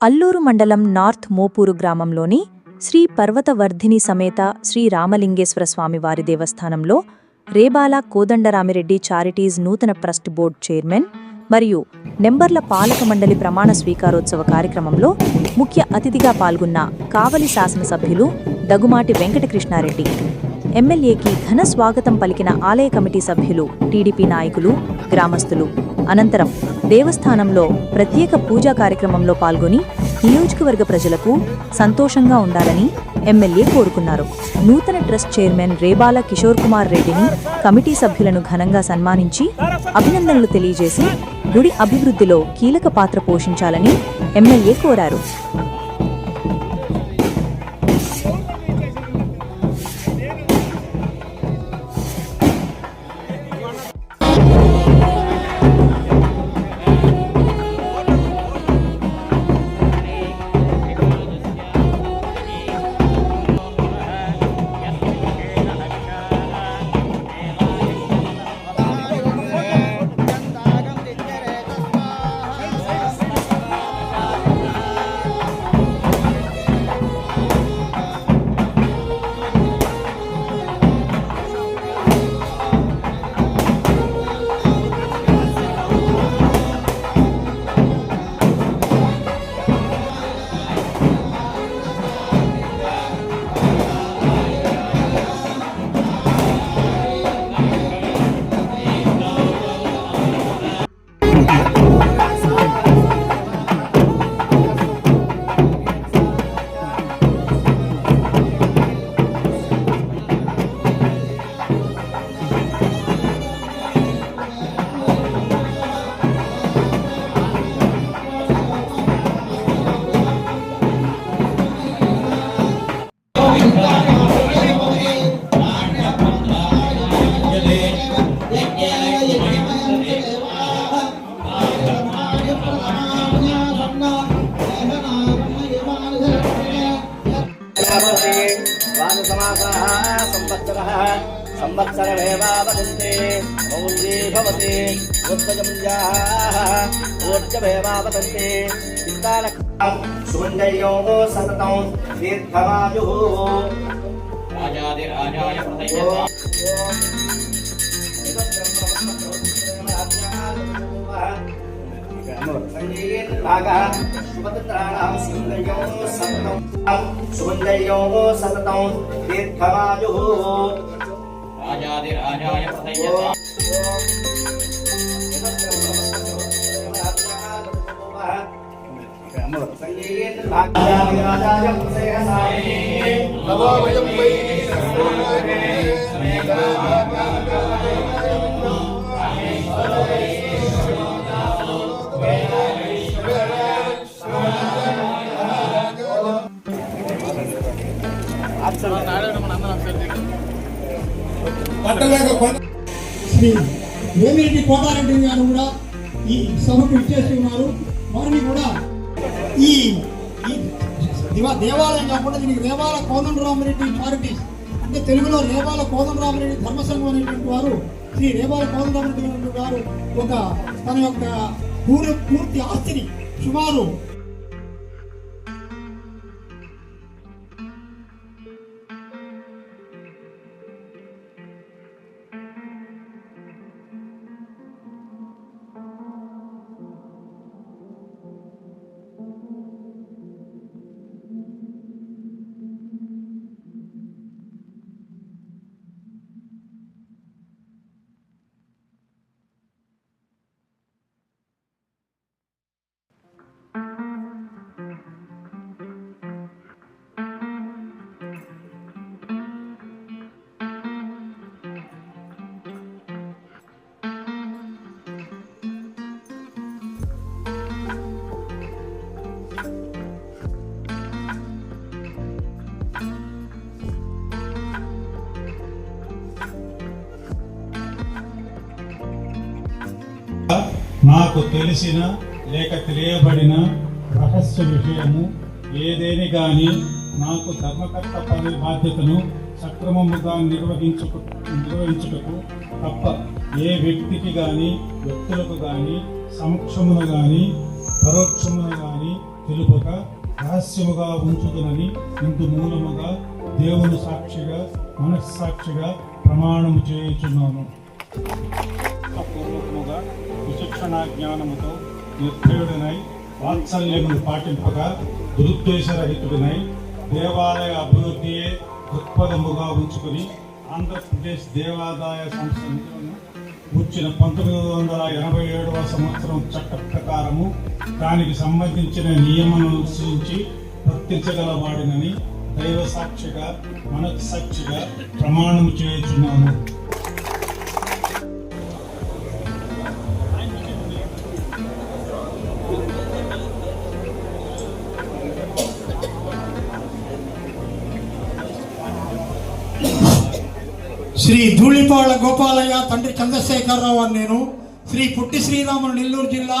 అల్లూరు మండలం నార్త్ మోపూరు గ్రామంలోని శ్రీ పర్వతవర్ధిని సమేత శ్రీ రామలింగేశ్వర స్వామి వారి దేవస్థానంలో రేబాల కోదండరామిరెడ్డి చారిటీస్ నూతన ట్రస్ట్ బోర్డ్ చైర్మన్ మరియు నెంబర్ల పాలక మండలి ప్రమాణ స్వీకారోత్సవ కార్యక్రమంలో ముఖ్య అతిథిగా పాల్గొన్న కావలి శాసనసభ్యులు దగుమాటి వెంకటకృష్ణారెడ్డి. ఎమ్మెల్యేకి ఘన స్వాగతం పలికిన ఆలయ కమిటీ సభ్యులు టీడీపీ నాయకులు గ్రామస్తులు. అనంతరం దేవస్థానంలో ప్రత్యేక పూజా కార్యక్రమంలో పాల్గొని నియోజకవర్గ ప్రజలకు సంతోషంగా ఉండాలని ఎమ్మెల్యే కోరుకున్నారు. నూతన ట్రస్ట్ చైర్మన్ రేబాల కిషోర్ కుమార్ రెడ్డిని కమిటీ సభ్యులను ఘనంగా సన్మానించి అభినందనలు తెలియజేసి గుడి అభివృద్ధిలో కీలక పాత్ర పోషించాలని ఎమ్మెల్యే కోరారు. संवत्सरमेवावदन्ते मौल्ये भवति उत्तजमुञ्जाः ऊर्जमेवावदन्ते चिन्तालक्ष्मं सुमञ्जयोः सततं दीर्घमायुः राजाधिराजाय प्रथय्यता सुमञ्जयोः सततं ada ada. శ్రీ వేమిరెడ్డి కోటారెడ్డి గారు కూడా ఈ సభకు ఇచ్చేసి ఉన్నారు. వారిని కూడా ఈ దేవాలయం కాకుండా దీనికి రేవాల కోదండరామరెడ్డి చారిటీస్ అంటే తెలుగులో రేవాల కోదండరామరెడ్డి ధర్మసంఘం అనేటువంటి వారు శ్రీ రేవాల కోదండరామరెడ్డి అనేటువంటి గారు ఒక తన యొక్క పూర్తి ఆస్తిని సుమారు నాకు తెలిసిన లేక తెలియబడిన రహస్య విషయము ఏదేని కానీ నాకు ధర్మకర్త పని బాధ్యతను సక్రమముగా నిర్వహించుకు నిర్వహించుటకు తప్ప ఏ వ్యక్తికి గాని వ్యక్తులకు గాని సమక్షమున గాని పరోక్షమున గాని తెలుపక రహస్యముగా ఉంచుతునని ఇందు మూలముగా దేవుని సాక్షిగా మనస్సాక్షిగా ప్రమాణము చేయుచున్నాను. పూర్వకముగా విచక్షణ జ్ఞానముతో నిర్భయుడినై వాత్సల్యమును పాటింపగా దురుద్దేశరహితుడినై దేవాలయ అభివృద్ధియే దృక్పథముగా ఉంచుకుని ఆంధ్రప్రదేశ్ దేవాదాయ సంస్థను నిధులను వచ్చిన పంతొమ్మిది వందల ఎనభై ఏడవ సంవత్సరం చట్ట ప్రకారము దానికి సంబంధించిన నియమను అనుసరించి వర్తించగల వాడినని దైవ సాక్షిగా మనస్సాక్షిగా ప్రమాణం చేయుచున్నాను శ్రీ ధూళిపాళ్ళ గోపాలయ్య తండ్రి చంద్రశేఖరరావు అని నేను శ్రీ పుట్టి శ్రీరాములు నెల్లూరు జిల్లా.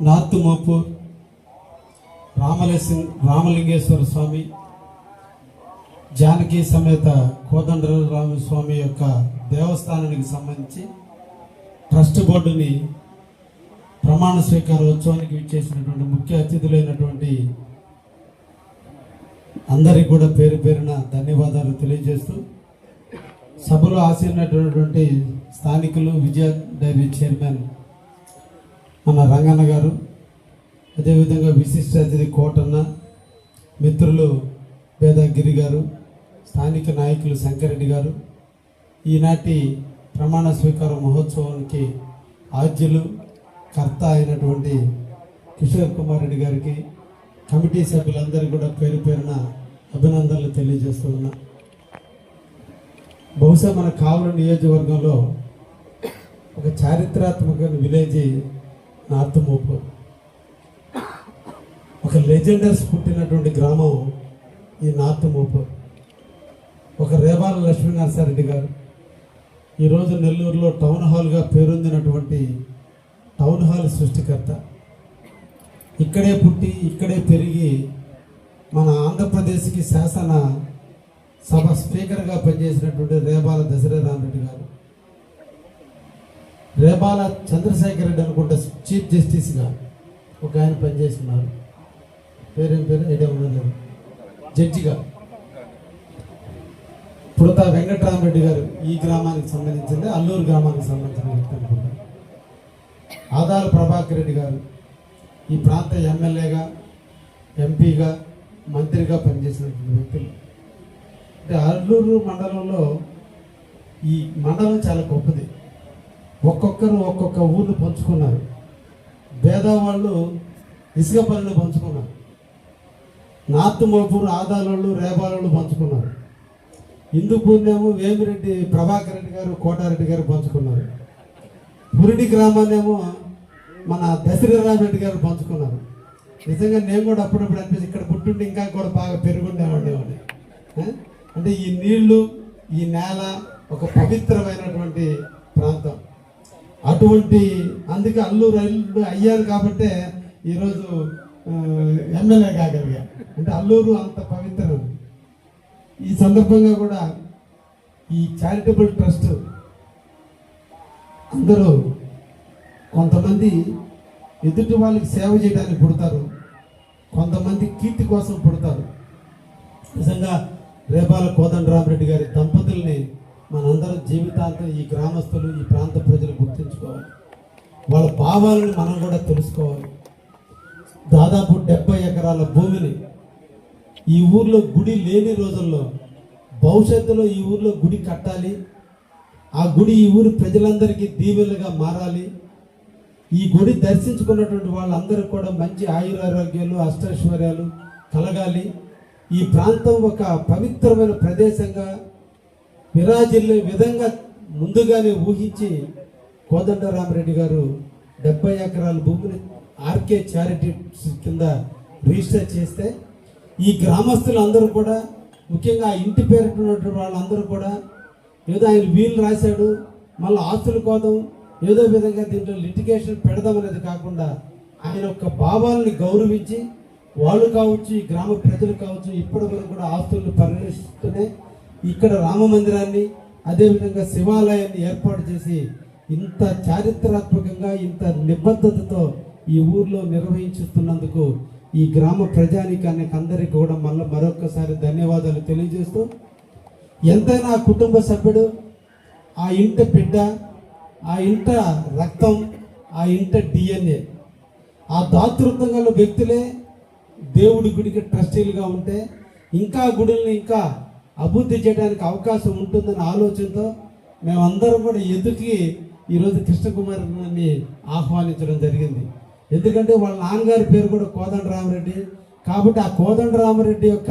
నార్త్ మోపూర్ రామలసి రామలింగేశ్వర స్వామి జానకి సమేత కోదండరామ స్వామి యొక్క దేవస్థానానికి సంబంధించి ట్రస్ట్ బోర్డుని ప్రమాణ స్వీకార ఉత్సవానికి ఇచ్చేసినటువంటి ముఖ్య అతిథులైనటువంటి అందరికి కూడా పేరు పేరున ధన్యవాదాలు తెలియజేస్తూ సభలో ఆశీర్నటువంటి స్థానికులు విజయ డైరీ చైర్మన్ మన రంగన్న గారు అదేవిధంగా విశిష్ట అతిథి కోటన్న మిత్రులు వేదగిరి గారు స్థానిక నాయకులు శంకరెడ్డి గారు ఈనాటి ప్రమాణ స్వీకార మహోత్సవానికి ఆద్యులు కర్త అయినటువంటి కిషోర్ కుమార్ రెడ్డి గారికి కమిటీ సభ్యులందరూ కూడా పేరు పేరున అభినందనలు తెలియజేస్తూ ఉన్నా. బహుశా మన కావలి నియోజకవర్గంలో ఒక చారిత్రాత్మక విలేజ్ నార్త్ మూపు ఒక లెజెండర్స్ పుట్టినటువంటి గ్రామం ఈ నార్త్ మూపు ఒక రేబాల లక్ష్మీనరసారెడ్డి గారు ఈరోజు నెల్లూరులో టౌన్ హాల్గా పేరొందినటువంటి టౌన్ హాల్ సృష్టికర్త. ఇక్కడే పుట్టి ఇక్కడే పెరిగి మన ఆంధ్రప్రదేశ్కి శాసన సభ స్పీకర్గా పనిచేసినటువంటి రేబాల దశరథరామరెడ్డి గారు. రేబాల చంద్రశేఖర్ రెడ్డి అనుకుంటే చీఫ్ జస్టిస్గా ఒక ఆయన పనిచేస్తున్నారు. పేరేం పేరు? ఐడియా ఉండలేదు జడ్జిగా పుడత వెంకటరామరెడ్డి గారు ఈ గ్రామానికి సంబంధించింది అల్లూరు గ్రామానికి సంబంధించిన వ్యక్తి ఆదాల ప్రభాకర్ రెడ్డి గారు ఈ ప్రాంత ఎమ్మెల్యేగా ఎంపీగా మంత్రిగా పనిచేసినటువంటి వ్యక్తులు. అంటే అల్లూరు మండలంలో ఈ మండలం చాలా గొప్పది. ఒక్కొక్కరు ఒక్కొక్క ఊర్లు పంచుకున్నారు. భేదవాళ్ళు ఇసుక పనులు పంచుకున్నారు. నార్త్ మోపూర్ ఆదాలోళ్ళు రేబాలోళ్ళు పంచుకున్నారు. హిందూపూర్నేమో వేమిరెడ్డి ప్రభాకర్ రెడ్డి గారు కోటారెడ్డి గారు పంచుకున్నారు. పురిడి గ్రామాన్నేమో మన దశరథరామరెడ్డి గారు పంచుకున్నారు. నిజంగా నేను కూడా అప్పుడప్పుడు అనిపించి ఇక్కడ పుట్టుంటే ఇంకా కూడా బాగా పెరుగుండేవాడిని అంటే ఈ నీళ్ళు ఈ నేల ఒక పవిత్రమైనటువంటి ప్రాంతం. అటువంటి అందుకే అల్లూరు అల్లుడు అయ్యారు కాబట్టే ఈరోజు ఎమ్మెల్యే కాగలిగా. అంటే అల్లూరు అంత పవిత్రం. ఈ సందర్భంగా కూడా ఈ చారిటబుల్ ట్రస్ట్ అందరూ కొంతమంది ఎదుటి వాళ్ళకి సేవ చేయడానికి పుడతారు. కొంతమంది కీర్తి కోసం పుడతారు. నిజంగా రేపాల కోదండరామరెడ్డి గారి దంపతుల్ని మనందరం జీవితాంతం ఈ గ్రామస్తులు ఈ ప్రాంత ప్రజలు గుర్తుంచుకోవాలి. వాళ్ళ భావాలను మనం కూడా తెలుసుకోవాలి. దాదాపు డెబ్బై ఎకరాల భూమిని ఈ ఊర్లో గుడి లేని రోజుల్లో భవిష్యత్తులో ఈ ఊర్లో గుడి కట్టాలి. ఆ గుడి ఈ ఊరి ప్రజలందరికీ దీవెలుగా మారాలి. ఈ గుడి దర్శించుకున్నటువంటి వాళ్ళందరూ కూడా మంచి ఆయురారోగ్యాలు అష్టైశ్వర్యాలు కలగాలి. ఈ ప్రాంతం ఒక పవిత్రమైన ప్రదేశంగా విరాజిల్లే విధంగా ముందుగానే ఊహించి కోదండరామరెడ్డి గారు డెబ్బై ఎకరాల భూమిని ఆర్కే చారిటీస్ కింద రిజిస్టర్ చేస్తే ఈ గ్రామస్తులు అందరూ కూడా ముఖ్యంగా ఆ ఇంటి పేరున్నటువంటి వాళ్ళందరూ కూడా ఏదో ఆయన వీలు రాశాడు మళ్ళీ ఆస్తుల కోసం ఏదో విధంగా దీంట్లో లిటిగేషన్ పెడదాం అనేది కాకుండా ఆయన యొక్క భావాలని గౌరవించి వాళ్ళు కావచ్చు ఈ గ్రామ ప్రజలు కావచ్చు ఇప్పటి వరకు కూడా ఆస్తులను పరిరక్షిస్తూనే ఇక్కడ రామ మందిరాన్ని అదేవిధంగా శివాలయాన్ని ఏర్పాటు చేసి ఇంత చారిత్రాత్మకంగా ఇంత నిబద్ధతతో ఈ ఊర్లో నిర్వహించుతున్నందుకు ఈ గ్రామ ప్రజానికానికి అందరికీ కూడా మళ్ళీ మరొకసారి ధన్యవాదాలు తెలియజేస్తూ ఎంతైనా ఆ కుటుంబ సభ్యుడు ఆ ఇంట బిడ్డ ఆ ఇంట రక్తం ఆ ఇంట డిఎన్ఏ ఆ దాతృత్వం గల వ్యక్తులే దేవుడి గుడికి ట్రస్టీలుగా ఉంటే ఇంకా గుడుల్ని ఇంకా అభివృద్ధి చేయడానికి అవకాశం ఉంటుందన్న ఆలోచనతో మేమందరం కూడా ఎదుటి ఈరోజు కృష్ణకుమారిని ఆహ్వానించడం జరిగింది. ఎందుకంటే వాళ్ళ నాన్నగారి పేరు కూడా కోదండరామరెడ్డి. కాబట్టి ఆ కోదండరామరెడ్డి యొక్క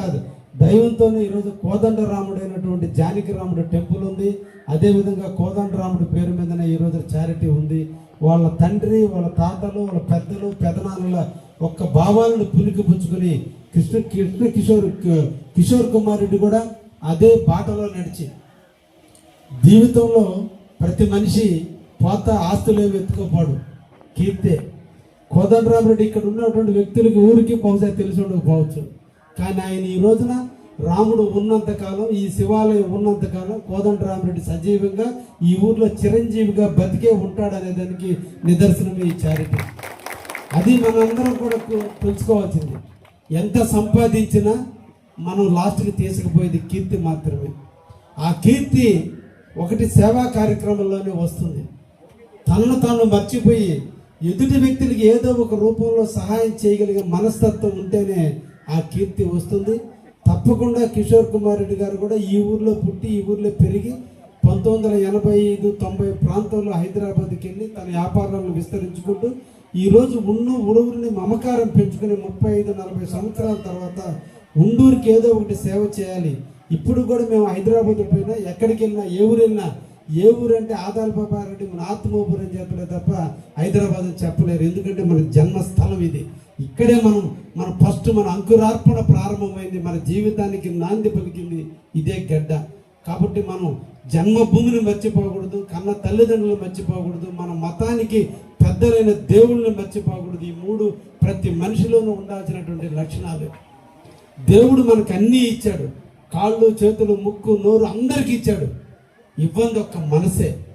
దైవంతోనే ఈరోజు కోదండరాముడు అయినటువంటి జానకి రాముడు టెంపుల్ ఉంది. అదేవిధంగా కోదండరాముడి పేరు మీదనే ఈరోజు చారిటీ ఉంది. వాళ్ళ తండ్రి వాళ్ళ తాతలు వాళ్ళ పెద్దలు పెదనాన్నల ఒక్క భావాలను పులికిపుచ్చుకొని కృష్ణ కృష్ణ కిషోర్ కిషోర్ కుమార్ రెడ్డి కూడా అదే బాటలో నడిచి. జీవితంలో ప్రతి మనిషి పాత ఆస్తులే ఎత్తుకోపోడు కీర్తే. కోదండరామరెడ్డి ఇక్కడ ఉన్నటువంటి వ్యక్తులకి ఊరికి బహుశా తెలిసి ఉండకపోవచ్చు. కానీ ఆయన ఈ రోజున రాముడు ఉన్నంతకాలం ఈ శివాలయం ఉన్నంతకాలం కోదండరామరెడ్డి సజీవంగా ఈ ఊర్లో చిరంజీవిగా బతికే ఉంటాడనే దానికి నిదర్శనం ఈ చారిటీ అది మనందరం కూడా తెలుసుకోవాల్సింది. ఎంత సంపాదించినా మనం లాస్ట్కి తీసుకుపోయేది కీర్తి మాత్రమే. ఆ కీర్తి ఒకటి సేవా కార్యక్రమంలోనే వస్తుంది. తనను తాను మర్చిపోయి ఎదుటి వ్యక్తులకి ఏదో ఒక రూపంలో సహాయం చేయగలిగే మనస్తత్వం ఉంటేనే ఆ కీర్తి వస్తుంది. తప్పకుండా కిషోర్ కుమార్ రెడ్డి గారు కూడా ఈ ఊర్లో పుట్టి ఈ ఊర్లో పెరిగి పంతొమ్మిది వందల ఎనభై ఐదు తొంభై ప్రాంతంలో హైదరాబాద్కి వెళ్ళి తన వ్యాపారాలను విస్తరించుకుంటూ ఈరోజు ఉన్న ఊరుని మమకారం పెంచుకుని ముప్పై ఐదు నలభై సంవత్సరాల తర్వాత ఉండూరికి ఏదో ఒకటి సేవ చేయాలి. ఇప్పుడు కూడా మేము హైదరాబాద్ పోయినా ఎక్కడికి వెళ్ళినా ఏ ఊరు వెళ్ళినా ఏ ఊరు అంటే ఆదాల బాబారెడ్డి మన ఆత్మోపురం చెప్పలే తప్ప హైదరాబాద్ చెప్పలేరు. ఎందుకంటే మన జన్మస్థలం ఇది. ఇక్కడే మనం మన ఫస్ట్ మన అంకురార్పణ ప్రారంభమైంది. మన జీవితానికి నాంది పలికింది ఇదే గడ్డ. కాబట్టి మనం జన్మభూమిని మర్చిపోకూడదు కన్న తల్లిదండ్రులు మర్చిపోకూడదు మన మతానికి పెద్దలైన దేవుళ్ళని మర్చిపోకూడదు. ఈ మూడు ప్రతి మనిషిలోనూ ఉండాల్సినటువంటి లక్షణాలు. దేవుడు మనకు అన్నీ ఇచ్చాడు. కాళ్ళు చేతులు ముక్కు నోరు అందరికీ ఇచ్చాడు. ఇబ్బంది ఒక్క మనసే.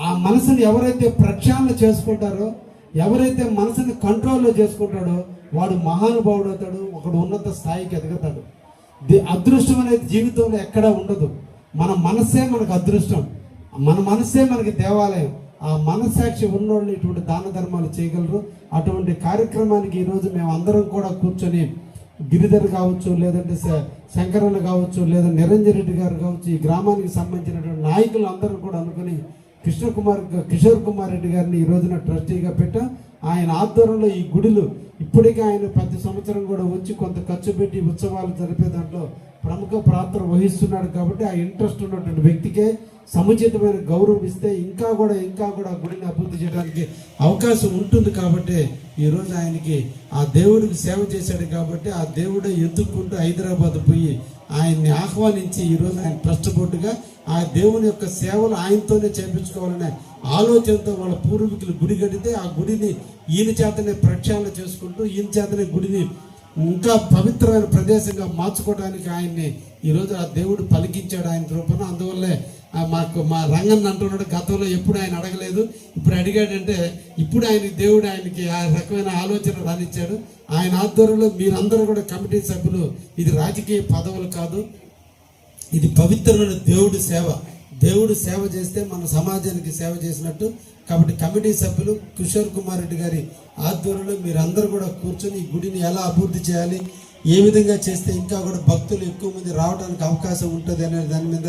ఆ మనసుని ఎవరైతే ప్రక్షాళన చేసుకుంటారో ఎవరైతే మనసుని కంట్రోల్లో చేసుకుంటాడో వాడు మహానుభావుడు అవుతాడు ఒకడు ఉన్నత స్థాయికి ఎదుగుతాడు. అదృష్టం అనేది జీవితంలో ఎక్కడా ఉండదు. మన మనసే మనకు అదృష్టం. మన మనసే మనకి దేవాలయం. ఆ మనస్సాక్షి ఉన్నోళ్ళు ఇటువంటి దాన ధర్మాలు చేయగలరు. అటువంటి కార్యక్రమానికి ఈరోజు మేము అందరం కూడా కూర్చొని గిరిధర్ కావచ్చు లేదంటే శ- శంకరన్న కావచ్చు లేదా నిరంజన్ రెడ్డి గారు కావచ్చు ఈ గ్రామానికి సంబంధించినటువంటి నాయకులు అందరూ కూడా అనుకుని కృష్ణకుమార్ కిషోర్ కుమార్ రెడ్డి గారిని ఈ రోజున ట్రస్టీగా పెట్టాం. ఆయన ఆధ్వర్యంలో ఈ గుడులు ఇప్పటికే ఆయన ప్రతి సంవత్సరం కూడా వచ్చి కొంత ఖర్చు పెట్టి ఉత్సవాలు జరిపే దాంట్లో ప్రముఖ పాత్ర వహిస్తున్నాడు కాబట్టి ఆ ఇంట్రెస్ట్ ఉన్నటువంటి వ్యక్తికే సముచితమైన గౌరవం ఇస్తే ఇంకా కూడా ఇంకా కూడా గుడిని అభివృద్ధి చేయడానికి అవకాశం ఉంటుంది కాబట్టి ఈరోజు ఆయనకి ఆ దేవుడికి సేవ చేశాడు కాబట్టి ఆ దేవుడే ఎత్తుక్కుంటూ హైదరాబాద్ పోయి ఆయన్ని ఆహ్వానించి ఈరోజు ఆయన ట్రస్ట్ బోర్డుగా ఆ దేవుని యొక్క సేవలు ఆయనతోనే చేయించుకోవాలనే ఆలోచనతో వాళ్ళ పూర్వీకులు గుడి కడితే ఆ గుడిని ఈయన చేతనే ప్రక్షాళన చేసుకుంటూ ఈయన చేతనే గుడిని ఇంకా పవిత్రమైన ప్రదేశంగా మార్చుకోవడానికి ఆయన్ని ఈరోజు ఆ దేవుడు పలికించాడు ఆయన రూపంలో. అందువల్లే మాకు మా రంగన్ అంటున్నాడు గతంలో ఎప్పుడు ఆయన అడగలేదు. ఇప్పుడు అడిగాడంటే ఇప్పుడు ఆయన దేవుడు ఆయనకి ఆ రకమైన ఆలోచన రానిచ్చాడు. ఆయన ఆధ్వర్యంలో మీరందరూ కూడా కమిటీ సభ్యులు. ఇది రాజకీయ పదవులు కాదు. ఇది పవిత్రమైన దేవుడి సేవ. దేవుడు సేవ చేస్తే మన సమాజానికి సేవ చేసినట్టు కాబట్టి కమిటీ సభ్యులు కిషోర్ కుమార్ రెడ్డి గారి ఆధ్వర్యంలో మీరందరూ కూడా కూర్చొని ఈ గుడిని ఎలా అభివృద్ధి చేయాలి ఏ విధంగా చేస్తే ఇంకా కూడా భక్తులు ఎక్కువ మంది రావడానికి అవకాశం ఉంటుంది అనే దాని మీద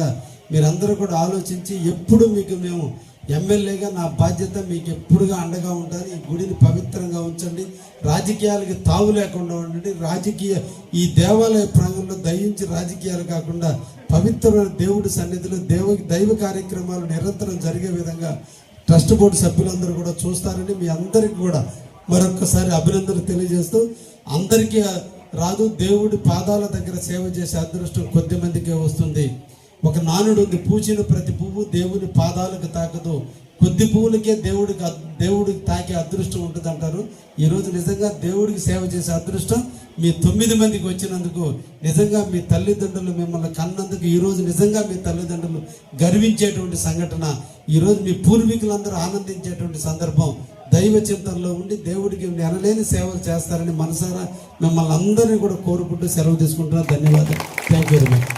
మీరందరూ కూడా ఆలోచించి ఎప్పుడు మీకు మేము ఎమ్మెల్యేగా నా బాధ్యత మీకు ఎప్పుడుగా అండగా ఉంటుంది ఈ గుడిని పవిత్రంగా ఉంచండి రాజకీయాలకి తావు లేకుండా ఉండండి రాజకీయ ఈ దేవాలయ ప్రాంగంలో దయించి రాజకీయాలు కాకుండా పవిత్రమైన దేవుడి సన్నిధిలో దేవ దైవ కార్యక్రమాలు నిరంతరం జరిగే విధంగా ట్రస్ట్ బోర్డు సభ్యులందరూ కూడా చూస్తారని మీ అందరికి కూడా మరొకసారి అభినందనలు తెలియజేస్తూ అందరికీ రాదు దేవుడి పాదాల దగ్గర సేవ చేసే అదృష్టం కొద్ది మందికే వస్తుంది. ఒక నానుడు ఉంది పూచిన ప్రతి పువ్వు దేవుని పాదాలకు తాకదు. కొద్ది పువ్వులకే దేవుడికి దేవుడికి తాకే అదృష్టం ఉంటుంది అంటారు ఈరోజు నిజంగా దేవుడికి సేవ చేసే అదృష్టం మీ తొమ్మిది మందికి వచ్చినందుకు నిజంగా మీ తల్లిదండ్రులు మిమ్మల్ని కన్నందుకు ఈరోజు నిజంగా మీ తల్లిదండ్రులు గర్వించేటువంటి సంఘటన ఈరోజు మీ పూర్వీకులందరూ ఆనందించేటువంటి సందర్భం దైవ చింతనలో ఉండి దేవుడికి నెలలేని సేవలు చేస్తారని మనసారా మిమ్మల్ని అందరినీ కూడా కోరుకుంటూ సెలవు తీసుకుంటున్నారు ధన్యవాదాలు. Thank you very much